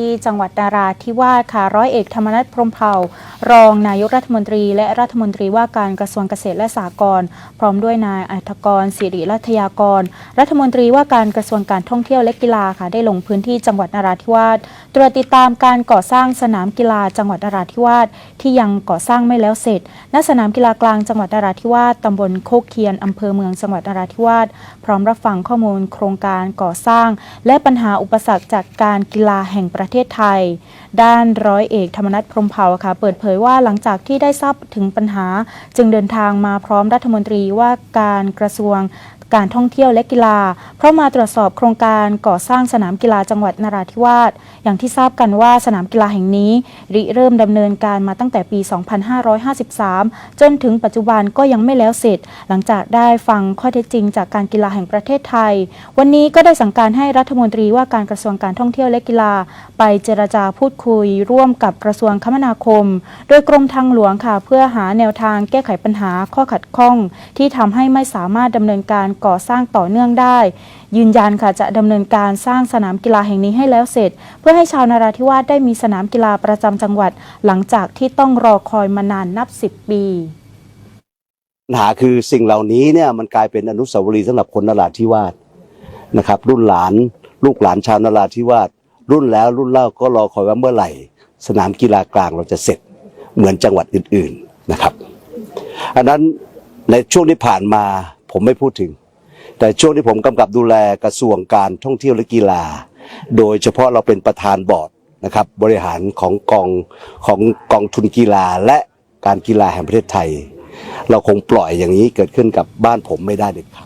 ที่จังหวัดนาราธิวาสค่ะร้อยเอกธรรมนัฐพรมเผ่า รองนายกรัฐมนตรีและรัฐมนตรีว่าการกระทรวงเกษตรและสหกรณ์พร้อมด้วยนายอัธกรศิริรัตยากร รัฐมนตรีว่าการกระทรวงการท่องเที่ยวและกีฬาค่ะได้ลงพื้นที่จังหวัดนราธิวาสตรวจติดตามการก่อสร้างสนามกีฬาจังหวัดนราธิวาสที่ยังก่อสร้างไม่แล้วเสร็จ ณสนามกีฬากลางจังหวัดนราธิวาสตำบลโคกเคียนอำเภอเมืองจังหวัดนราธิวาสพร้อมรับฟังข้อมูลโครงการก่อสร้าง และปัญหาอุปสรรคจากการกีฬาแห่งประเทศไทย ด้านร้อยเอกธรรมนัฐพรมเผ่าค่ะ เปิดเผยว่าหลังจากที่ได้ทราบถึงปัญหา จึงเดินทางมาพร้อมรัฐมนตรีว่าการกระทรวง การท่องเที่ยวและกีฬา เพราะมาตรวจสอบโครงการก่อสร้างสนามกีฬาจังหวัดนราธิวาสอย่างที่ทราบกันว่าสนามกีฬาแห่งนี้ ริเริ่มดำเนินการมาตั้งแต่ปี 2553 จนถึงปัจจุบันก็ยังไม่แล้วเสร็จ หลังจากได้ฟังข้อเท็จจริง จากการกีฬาแห่งประเทศไทย วันนี้ก็ได้สั่งการให้รัฐมนตรีว่าการกระทรวงการท่องเที่ยวและกีฬา ไปเจรจาพูดคุย ร่วมกับกระทรวงคมนาคม โดยกรมทางหลวงค่ะ เพื่อหาแนวทางแก้ไขปัญหาข้อขัดข้อง ที่ทำให้ไม่สามารถดำเนินการก่อสร้างต่อเนื่องได้ ยืนยันค่ะจะดำเนินการสร้างสนามกีฬาแห่งนี้ให้แล้วเสร็จ เพื่อให้ชาวนาราธิวาสได้มีสนามกีฬาประจำจังหวัด หลังจากที่ต้องรอคอยมานานนับสิบปีปัญหาคือสิ่งเหล่านี้เนี่ยมันกลายเป็นอนุสาวรีย์สำหรับคนนราธิวาสนะครับ รุ่นหลานลูกหลานชาวนราธิวาสรุ่นแล้วรุ่นเล่าก็รอคอยว่าเมื่อไหร่ สนามกีฬากลางเราจะเสร็จเหมือนจังหวัดอื่น ๆนะครับ อันนั้นในช่วงที่ผ่านมาผมไม่พูดถึง แต่ช่วงที่ผมกำกับดูแลกระทรวงการท่องเที่ยวและกีฬา โดยเฉพาะเราเป็นประธานบอร์ดนะครับบริหารของกองของกองทุนกีฬาและการกีฬาแห่งประเทศไทย เราคงปล่อยอย่างนี้เกิดขึ้นกับบ้านผมไม่ได้เด็ดขาด